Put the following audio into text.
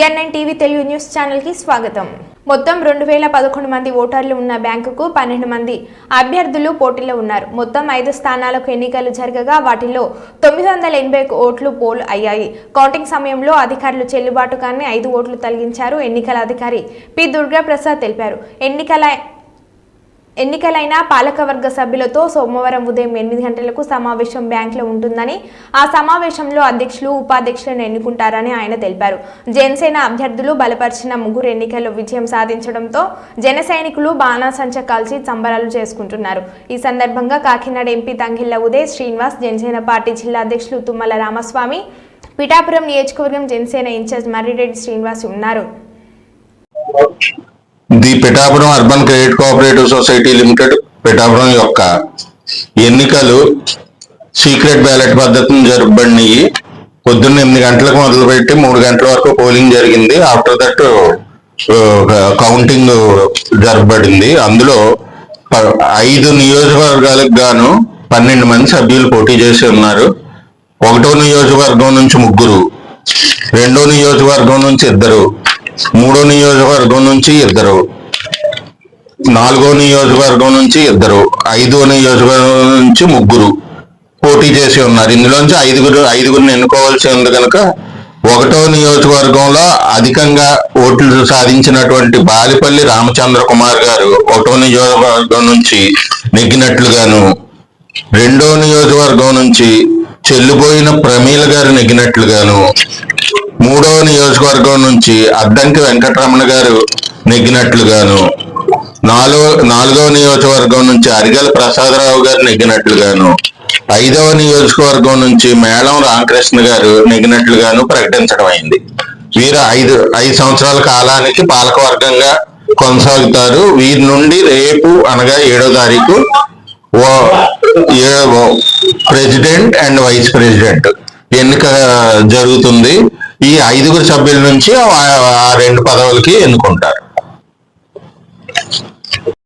DNN TV Telugu news ఛానల్కి స్వాగతం. మొత్తం రెండు వేల పదకొండు మంది ఓటర్లు ఉన్న బ్యాంకుకు పన్నెండు మంది అభ్యర్థులు పోటీలో ఉన్నారు. మొత్తం ఐదు స్థానాలకు ఎన్నికలు జరగగా వాటిలో తొమ్మిది వందల ఎనభై ఓట్లు పోల్ అయ్యాయి. కౌంటింగ్ సమయంలో అధికారులు చెల్లుబాటు కానీ ఐదు ఓట్లు తొలగించారు. ఎన్నికల అధికారి పి దుర్గా ప్రసాద్ తెలిపారు. ఎన్నికల ఎన్నికలైన పాలకవర్గ సభ్యులతో సోమవారం ఉదయం ఎనిమిది గంటలకు సమావేశం బ్యాంకులో ఉంటుందని ఆ సమావేశంలో అధ్యక్షులు ఉపాధ్యక్షులను ఎన్నుకుంటారని ఆయన తెలిపారు. జనసేన అభ్యర్థులు బలపరిచిన ముగ్గురు ఎన్నికల్లో విజయం సాధించడంతో జన సైనికులు బాణాసంచ కాల్చి సంబరాలు చేసుకుంటున్నారు. ఈ సందర్భంగా కాకినాడ ఎంపీ తంగిళ్ళ ఉదయ్ శ్రీనివాస్ జనసేన పార్టీ జిల్లా అధ్యక్షులు తుమ్మల రామస్వామి పిఠాపురం నియోజకవర్గం జనసేన ఇన్ఛార్జ్ మర్రిరెడ్డి శ్రీనివాస్ ఉన్నారు. The Pithapuram urban credit cooperative society limited Pithapuram యొక్క ఎన్నికలు సీక్రెట్ బ్యాలెట్ పద్ధతిని జరపబడినాయి. పొద్దున్న ఎనిమిది గంటలకు మొదలుపెట్టి మూడు గంటల వరకు పోలింగ్ జరిగింది. ఆఫ్టర్ దట్ కౌంటింగ్ జరపబడింది. అందులో ఐదు నియోజకవర్గాలకు గాను పన్నెండు మంది సభ్యులు పోటీ చేసి ఉన్నారు. ఒకటో నియోజకవర్గం నుంచి ముగ్గురు రెండో నియోజకవర్గం నుంచి ఇద్దరు మూడో నియోజకవర్గం నుంచి ఇద్దరు నాలుగో నియోజకవర్గం నుంచి ఇద్దరు ఐదో నియోజకవర్గం నుంచి ముగ్గురు పోటీ చేసి ఉన్నారు. ఇందులోంచి ఐదుగురు ఐదుగురిని ఎన్నుకోవాల్సి ఉంది కనుక ఒకటో నియోజకవర్గంలో అధికంగా ఓట్లు సాధించినటువంటి బాలిపల్లి రామచంద్ర కుమార్ గారు ఒకటో నియోజకవర్గం నుంచి నెగ్గినట్లుగాను రెండో నియోజకవర్గం నుంచి చెల్లిపోయిన ప్రమీల గారు నెగ్గినట్లుగాను మూడవ నియోజకవర్గం నుంచి అద్దంకి వెంకటరమణ గారు నెగ్గినట్లుగాను నాలుగో నాలుగవ నియోజకవర్గం నుంచి అరిగల ప్రసాదరావు గారు నెగ్గినట్లుగాను ఐదవ నియోజకవర్గం నుంచి మేళం రామకృష్ణ గారు నెగ్గినట్లుగాను ప్రకటించడం అయింది. వీరు ఐదు ఐదు సంవత్సరాల కాలానికి పాలకవర్గంగా కొనసాగుతారు. వీరి నుండి రేపు అనగా ఏడో తారీఖు ప్రెసిడెంట్ అండ్ వైస్ ప్రెసిడెంట్ ఎన్నిక జరుగుతుంది. ఈ ఐదుగురు సభ్యుల నుంచి ఆ రెండు పదవులకి ఎన్నుకుంటారు.